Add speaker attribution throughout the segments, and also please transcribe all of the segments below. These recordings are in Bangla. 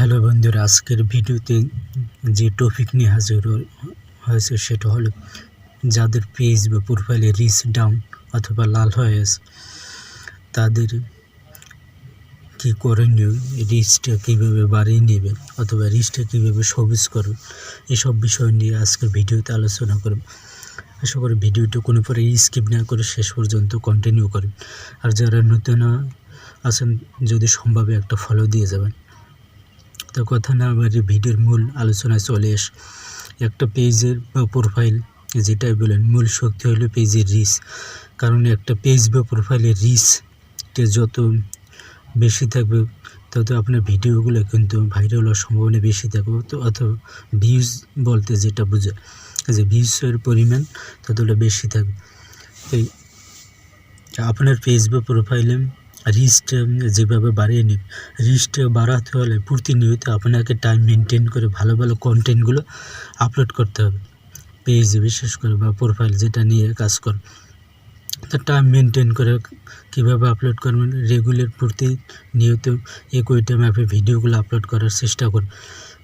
Speaker 1: হ্যালো বন্ধুরা, আজকের ভিডিওতে যে টপিক নিয়ে হাজির হয়েছে সেটা হলো যাদের পেজ বা প্রোফাইলে রিচ ডাউন অথবা লাল হয়ে তাদের কী করণীয়? রিচটা কীভাবে বাড়িয়ে নেবে অথবা রিচটা কীভাবে সবুজ করবে? এসব বিষয় নিয়ে আজকের ভিডিওতে আলোচনা করব। আশা করি ভিডিওটা কোনো পরে স্কিপ না করে শেষ পর্যন্ত কন্টিনিউ করবেন আর যারা নতুন আছেন, যদি সম্ভাবে একটা ফলো দিয়ে যাবেন। তো কথা না বাড়ি ভিডিওর মূল আলোচনায় চলে এস। একটা পেজের বা প্রোফাইল যেটাই বলেন, মূল শক্তি হলো পেজের রিচ কারণ একটা পেজ বা প্রোফাইলের রিচটা যত বেশি থাকবে, তত আপনার ভিডিওগুলো কিন্তু ভাইরাল হওয়ার সম্ভাবনা বেশি থাকবে। তো অথবা ভিউজ বলতে যেটা বোঝায় যে ভিউজের পরিমাণ ততটা বেশি থাকবে। তাই আপনার বা প্রোফাইলে রিচটা যেভাবে বাড়িয়ে নেবে রিস্ট বাড়াতে হলে প্রতিনিয়ত আপনাকে টাইম মেনটেন করে ভালো ভালো কন্টেন্টগুলো আপলোড করতে হবে। পেজে বিশেষ করে বা প্রোফাইল যেটা নিয়ে কাজ করে তো টাইম মেনটেন করে কীভাবে আপলোড করবেন রেগুলার প্রতিনিয়ত একই টাইমে আপনি ভিডিওগুলো আপলোড করার চেষ্টা করুন।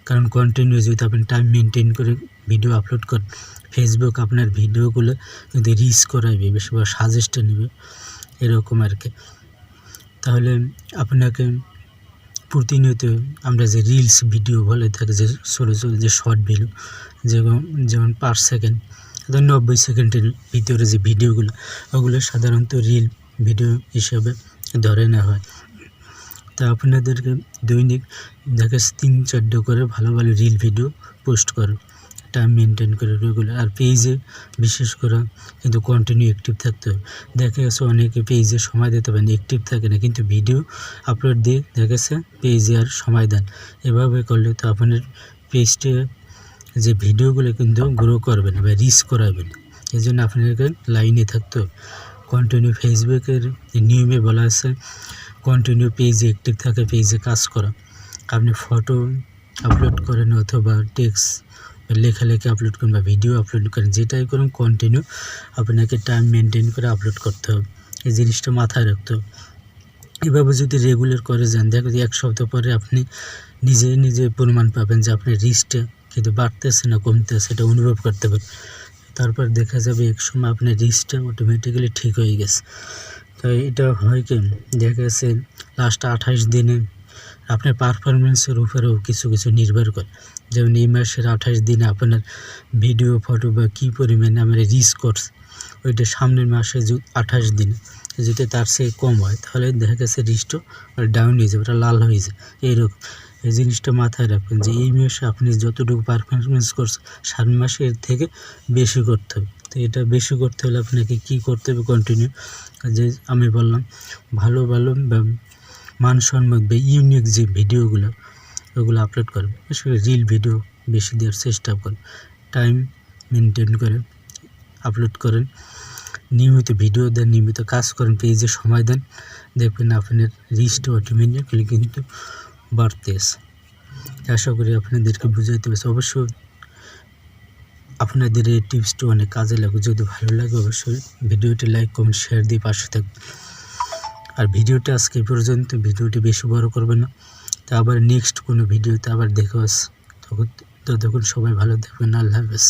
Speaker 1: কারণ কন্টিনিউ যদি আপনি টাইম মেনটেন করে ভিডিও আপলোড করেন ফেসবুক আপনার ভিডিওগুলো যদি রিচ করাইবে, বেশি বা সাজেস্টে নেবে, এরকম আর কি। তাহলে আপনাকে প্রতিনিয়ত আমরা যে রিলস ভিডিও বলে থাকি, যে ছোটো ছোটো যে শর্ট ভিডিও যেমন যেমন পাঁচ সেকেন্ড অথবা নব্বই সেকেন্ডের ভিতরে যে ভিডিওগুলো ওগুলো সাধারণত রিল ভিডিও হিসাবে ধরে নেওয়া হয়। তা আপনাদেরকে দৈনিক দেখা তিন চারটে করে ভালো ভালো রিল ভিডিও পোস্ট করো। টাইম মেনটেন করে রেগুলার আর পেজে বিশেষ করে কিন্তু কন্টিনিউ অ্যাক্টিভ থাকতে হবে। দেখা গেছে অনেকে পেজে সময় দিতে পারেন অ্যাক্টিভ থাকে না, কিন্তু ভিডিও আপলোড দিয়ে দেখা গেছে পেজে আর সময় দেন। এভাবে করলে তো আপনার পেজটি যে ভিডিওগুলো কিন্তু গ্রো করবে না বা রিচ করাবে না। এই জন্য আপনাকে লাইনে থাকতে হবে। কন্টিনিউ ফেসবুকের নিয়মে বলা আছে কন্টিনিউ পেজে অ্যাক্টিভ থাকে পেজে কাজ করা। আপনি ফটো আপলোড করেন অথবা টেক্সট লেখালেখি আপলোড করেন বা ভিডিও আপলোড করেন, যেটাই করুন কন্টিনিউ আপনাকে টাইম মেনটেন করে আপলোড করতে হবে। এই জিনিসটা মাথায় রাখতে হবে। এভাবে যদি রেগুলার করে যান, দেখো এক সপ্তাহ পরে আপনি নিজে নিজে প্রমাণ পাবেন যে আপনার রিচটা কিন্তু বাড়তেছে না কমতেছে সেটা অনুভব করতে পারেন। তারপর দেখা যাবে এক সময় আপনার রিচটা অটোমেটিক্যালি ঠিক হয়ে গেছে। তো এটা হয় কি? দেখা গেছে লাস্ট আঠাশ দিনে আপনার পারফরমেন্সের উপরেও কিছু কিছু নির্ভর করে। যেমন এই মাসের আঠাশ দিনে আপনার ভিডিও ফটো বা কী পরিমাণে আমরা রিচ করছে, ওইটা সামনের মাসে আঠাশ দিনে, যদি তার চেয়ে কম হয়, তাহলে দেখা গেছে রিচটা ডাউন হয়ে যাবে, ওটা লাল হয়ে যায় এইরকম। এই জিনিসটা মাথায় রাখবেন যে এই মাসে আপনি যতটুকু পারফরমেন্স করছেন, সামনের মাসে এর থেকে বেশি করতে হবে। তো এটা বেশি করতে হলে আপনাকে কী করতে হবে কন্টিনিউ যে আমি বললাম, ভালো ভালো মানসম্মত বা ইউনিক যে ভিডিওগুলো ওগুলো আপলোড করেন বিশেষ করে রিল ভিডিও বেশি দেওয়ার চেষ্টা করেন টাইম মেনটেন করে আপলোড করেন। নিয়মিত ভিডিও দেন, নিয়মিত কাজ করেন পেজে সময় দেন। দেখবেন আপনার রিচটা অটোমেটিক্যালি কিন্তু বাড়তেছে আশা করি আপনাদেরকে বুঝাইতে পারছি। অবশ্যই আপনাদের এই টিপসটা অনেক কাজে লাগবে। যদি ভালো লাগে অবশ্যই ভিডিওটি লাইক কমেন্ট শেয়ার দিয়ে পাশে থাকবে আর ভিডিওটা আজকে পর্যন্ত ভিডিওটি বেশি বড় করবেন না। তা আবার নেক্সট কোনো ভিডিওতে আবার দেখে তখন ততক্ষণ সবাই ভালো থাকবেন আল্লাহ হাফেজ।